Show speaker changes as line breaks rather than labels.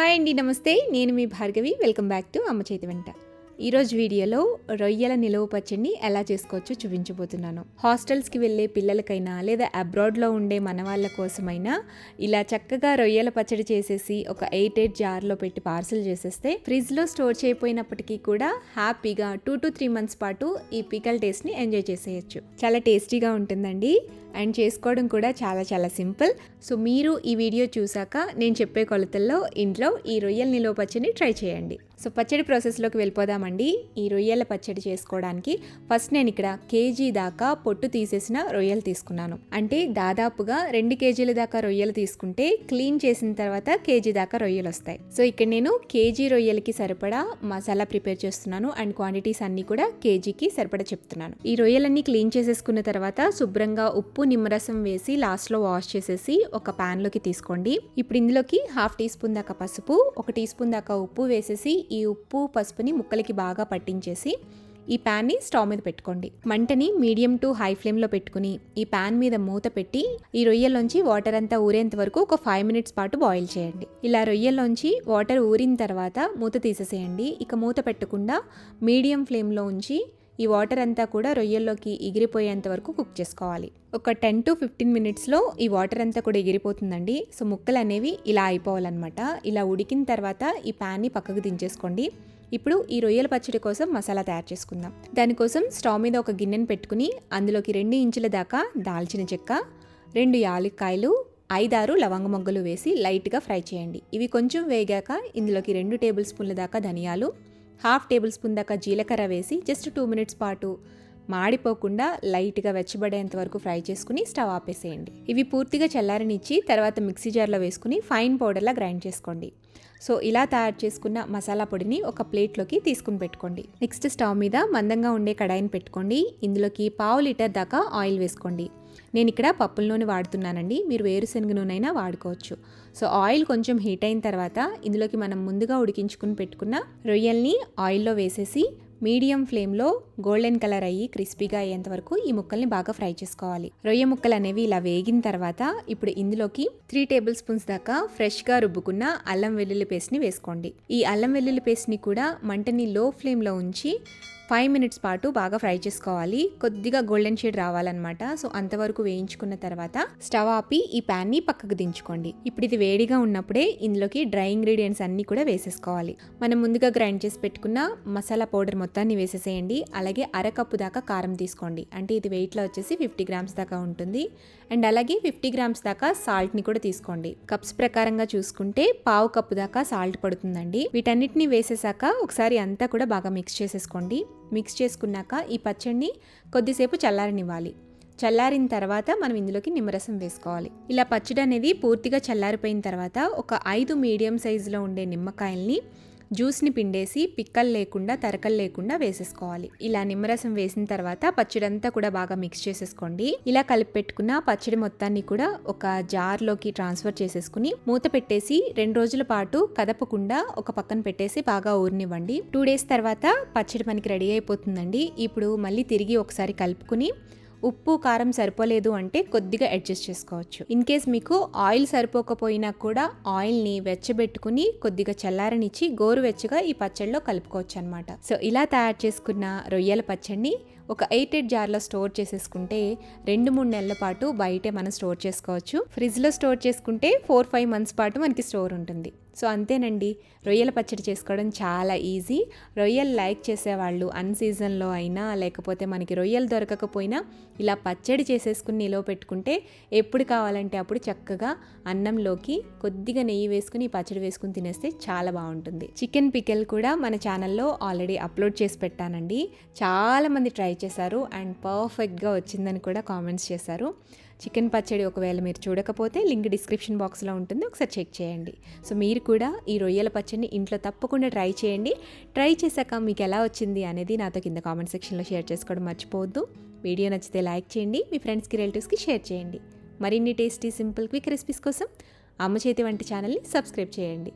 Hi అండి నమస్తే. నేను మీ భార్గవి. వెల్కమ్ బ్యాక్ టు అమ్మ చేతి వెంట. ఈరోజు వీడియోలో రొయ్యల నిలువ పచ్చడిని ఎలా చేసుకోవచ్చో చూపించబోతున్నాను. హాస్టల్స్కి వెళ్ళే పిల్లలకైనా లేదా అబ్రాడ్లో ఉండే మన వాళ్ళ కోసమైనా ఇలా చక్కగా రొయ్యల పచ్చడి చేసేసి ఒక ఎయిట్ ఎయిట్ జార్లో పెట్టి పార్సల్ చేసేస్తే ఫ్రిడ్జ్లో స్టోర్ చేయకపోయినప్పటికీ కూడా హ్యాపీగా టూ టు త్రీ మంత్స్ పాటు ఈ పికల్ టేస్ట్ని ఎంజాయ్ చేసేయచ్చు. చాలా టేస్టీగా ఉంటుందండి. అండ్ చేసుకోవడం కూడా చాలా చాలా సింపుల్. సో మీరు ఈ వీడియో చూసాక నేను చెప్పే కొలతల్లో ఇంట్లో ఈ రొయ్యల నిలువ పచ్చడిని ట్రై చేయండి. సో పచ్చడి ప్రాసెస్లోకి వెళ్ళిపోదామండి. ఈ రొయ్యల పచ్చడి చేసుకోవడానికి. ఫస్ట్ నేను ఇక్కడ కేజీ దాకా పొట్టు తీసేసిన రొయ్యలు తీసుకున్నాను. అంటే దాదాపుగా రెండు కేజీల దాకా రొయ్యలు తీసుకుంటే క్లీన్ చేసిన తర్వాత కేజీ దాకా రొయ్యలు వస్తాయి. సో ఇక్కడ నేను కేజీ రొయ్యలకి సరిపడా మసాలా ప్రిపేర్ చేస్తున్నాను అండ్ క్వాంటిటీస్ అన్ని కూడా కేజీకి సరిపడా చెప్తున్నాను. ఈ రొయ్యలన్నీ క్లీన్ చేసేసుకున్న తర్వాత శుభ్రంగా ఉప్పు నిమ్మరసం వేసి లాస్ట్లో వాష్ చేసేసి ఒక ప్యాన్లోకి తీసుకోండి. ఇప్పుడు ఇందులోకి హాఫ్ టీ స్పూన్ దాకా పసుపు ఒక టీ స్పూన్ దాకా ఉప్పు వేసేసి ఈ ఉప్పు పసుపుని ముక్కలకి బాగా పట్టించేసి ఈ ప్యాన్ని స్టవ్ మీద పెట్టుకోండి. మంటని మీడియం టు హై ఫ్లేమ్లో పెట్టుకుని ఈ ప్యాన్ మీద మూత పెట్టి ఈ రొయ్యల్లోంచి వాటర్ అంతా ఊరేంత వరకు ఒక ఫైవ్ మినిట్స్ పాటు బాయిల్ చేయండి. ఇలా రొయ్యల్లోంచి వాటర్ ఊరిన తర్వాత మూత తీసేసేయండి. ఇక మూత పెట్టకుండా మీడియం ఫ్లేమ్లో ఉంచి ఈ వాటర్ అంతా కూడా రొయ్యల్లోకి ఎగిరిపోయేంత వరకు కుక్ చేసుకోవాలి. ఒక టెన్ టు ఫిఫ్టీన్ మినిట్స్లో ఈ వాటర్ అంతా కూడా ఎగిరిపోతుందండి. సో ముక్కలు అనేవి ఇలా అయిపోవాలన్నమాట. ఇలా ఉడికిన తర్వాత ఈ ప్యాన్ని పక్కకు దించేసుకోండి. ఇప్పుడు ఈ రొయ్యల పచ్చడి కోసం మసాలా తయారు చేసుకుందాం. దానికోసం స్టవ్ మీద ఒక గిన్నెను పెట్టుకుని అందులోకి రెండు ఇంచుల దాకా దాల్చిన చెక్క రెండు యాలక్కాయలు ఐదారు లవంగ మొగ్గలు వేసి లైట్గా ఫ్రై చేయండి. ఇవి కొంచెం వేగాక ఇందులోకి రెండు టేబుల్ స్పూన్ల దాకా ధనియాలు హాఫ్ టేబుల్ స్పూన్ దాకా జీలకర్ర వేసి జస్ట్ టూ మినిట్స్ పాటు మాడిపోకుండా లైట్గా వెచ్చబడేంత వరకు ఫ్రై చేసుకుని స్టవ్ ఆపేసేయండి. ఇవి పూర్తిగా చల్లారనిచ్చి తర్వాత మిక్సీ జార్లో వేసుకుని ఫైన్ పౌడర్లా గ్రైండ్ చేసుకోండి. సో ఇలా తయారు చేసుకున్న మసాలా పొడిని ఒక ప్లేట్లోకి తీసుకుని పెట్టుకోండి. నెక్స్ట్ స్టవ్ మీద మందంగా ఉండే కడాయిని పెట్టుకోండి. ఇందులోకి పావు లీటర్ దాకా ఆయిల్ వేసుకోండి. నేను ఇక్కడ పప్పుల నూనె వాడుతున్నానండి. మీరు వేరుశనగ నూనె అయినా వాడుకోవచ్చు. సో ఆయిల్ కొంచెం హీట్ అయిన తర్వాత ఇందులోకి మనం ముందుగా ఉడికించుకుని పెట్టుకున్న రొయ్యల్ని ఆయిల్లో వేసేసి మీడియం ఫ్లేమ్లో గోల్డెన్ కలర్ అయ్యి క్రిస్పీగా అయ్యేంత వరకు ఈ ముక్కల్ని బాగా ఫ్రై చేసుకోవాలి. రొయ్య ముక్కలు అనేవి ఇలా వేగిన తర్వాత ఇప్పుడు ఇందులోకి త్రీ టేబుల్ స్పూన్స్ దాకా ఫ్రెష్గా రుబ్బుకున్న అల్లం వెల్లుల్లి పేస్ట్ని వేసుకోండి. ఈ అల్లం వెల్లుల్లి పేస్ట్ని కూడా మంటని లో ఫ్లేమ్లో ఉంచి ఫైవ్ మినిట్స్ పాటు బాగా ఫ్రై చేసుకోవాలి. కొద్దిగా గోల్డెన్ షేడ్ రావాలన్నమాట. సో అంతవరకు వేయించుకున్న తర్వాత స్టవ్ ఆపి ఈ ప్యాన్ని పక్కకు దించుకోండి. ఇప్పుడు ఇది వేడిగా ఉన్నప్పుడే ఇందులోకి డ్రై ఇంగ్రీడియంట్స్ అన్నీ కూడా వేసేసుకోవాలి. మనం ముందుగా గ్రైండ్ చేసి పెట్టుకున్న మసాలా పౌడర్ మొత్తం మొత్తాన్ని వేసేసేయండి. అలాగే అరకప్పు దాకా కారం తీసుకోండి. అంటే ఇది వెయిట్లో వచ్చేసి ఫిఫ్టీ గ్రామ్స్ దాకా ఉంటుంది. అండ్ అలాగే ఫిఫ్టీ గ్రామ్స్ దాకా సాల్ట్ని కూడా తీసుకోండి. కప్స్ ప్రకారంగా చూసుకుంటే పావు కప్పు దాకా సాల్ట్ పడుతుందండి. వీటన్నిటిని వేసేసాక ఒకసారి అంతా కూడా బాగా మిక్స్ చేసేసుకోండి. మిక్స్ చేసుకున్నాక ఈ పచ్చడిని కొద్దిసేపు చల్లారనివ్వాలి. చల్లారిన తర్వాత మనం ఇందులోకి నిమ్మరసం వేసుకోవాలి. ఇలా పచ్చడి అనేది పూర్తిగా చల్లారిపోయిన తర్వాత ఒక ఐదు మీడియం సైజులో ఉండే నిమ్మకాయల్ని జ్యూస్ని పిండేసి పిక్కలు లేకుండా తరకలు లేకుండా వేసేసుకోవాలి. ఇలా నిమ్మరసం వేసిన తర్వాత పచ్చడంతా కూడా బాగా మిక్స్ చేసేసుకోండి. ఇలా కలిపి పెట్టుకున్న పచ్చడి మొత్తాన్ని కూడా ఒక జార్లోకి ట్రాన్స్ఫర్ చేసేసుకుని మూత పెట్టేసి రెండు రోజుల పాటు కదపకుండా ఒక పక్కన పెట్టేసి బాగా ఊరినివ్వండి. టూ డేస్ తర్వాత పచ్చడి మనకి రెడీ అయిపోతుందండి. ఇప్పుడు మళ్ళీ తిరిగి ఒకసారి కలుపుకుని ఉప్పు కారం సరిపోలేదు అంటే కొద్దిగా అడ్జస్ట్ చేసుకోవచ్చు. ఇన్ కేస్ మీకు ఆయిల్ సరిపోకపోయినా కూడా ఆయిల్ని వెచ్చబెట్టుకుని కొద్దిగా చల్లారనిచ్చి గోరువెచ్చగా ఈ పచ్చడిలో కలుపుకోవచ్చు అనమాట సో ఇలా తయారు చేసుకున్న రొయ్యల పచ్చడిని ఒక ఎయిట్ ఎయిట్ జార్లో స్టోర్ చేసేసుకుంటే రెండు మూడు నెలల పాటు బయటే మనం స్టోర్ చేసుకోవచ్చు. ఫ్రిడ్జ్లో స్టోర్ చేసుకుంటే ఫోర్ ఫైవ్ మంత్స్ పాటు మనకి స్టోర్ ఉంటుంది. సో అంతేనండి. రొయ్యల పచ్చడి చేసుకోవడం చాలా ఈజీ. రొయ్యలు లైక్ చేసేవాళ్ళు అన్ సీజన్లో అయినా లేకపోతే మనకి రొయ్యలు దొరకకపోయినా ఇలా పచ్చడి చేసేసుకుని నిలవ పెట్టుకుంటే ఎప్పుడు కావాలంటే అప్పుడు చక్కగా అన్నంలోకి కొద్దిగా నెయ్యి వేసుకుని ఈ పచ్చడి వేసుకుని తినేస్తే చాలా బాగుంటుంది. చికెన్ పికెల్ కూడా మన ఛానల్లో ఆల్రెడీ అప్లోడ్ చేసి పెట్టానండి. చాలామంది ట్రై చేశారు అండ్ పర్ఫెక్ట్గా వచ్చిందని కూడా కామెంట్స్ చేశారు. చికెన్ పచ్చడి ఒకవేళ మీరు చూడకపోతే లింక్ డిస్క్రిప్షన్ బాక్స్లో ఉంటుంది. ఒకసారి చెక్ చేయండి. సో మీరు కూడా ఈ రొయ్యల పచ్చడిని ఇంట్లో తప్పకుండా ట్రై చేయండి. ట్రై చేశాక మీకు ఎలా వచ్చింది అనేది నాతో కింద కామెంట్ సెక్షన్లో షేర్ చేసుకోవడం మర్చిపోవద్దు. వీడియో నచ్చితే లైక్ చేయండి. మీ ఫ్రెండ్స్కి రిలేటివ్స్కి షేర్ చేయండి. మరిన్ని టేస్టీ సింపుల్ క్విక్ రెసిపీస్ కోసం అమ్మ చేతి వంటి ఛానల్ని సబ్స్క్రైబ్ చేయండి.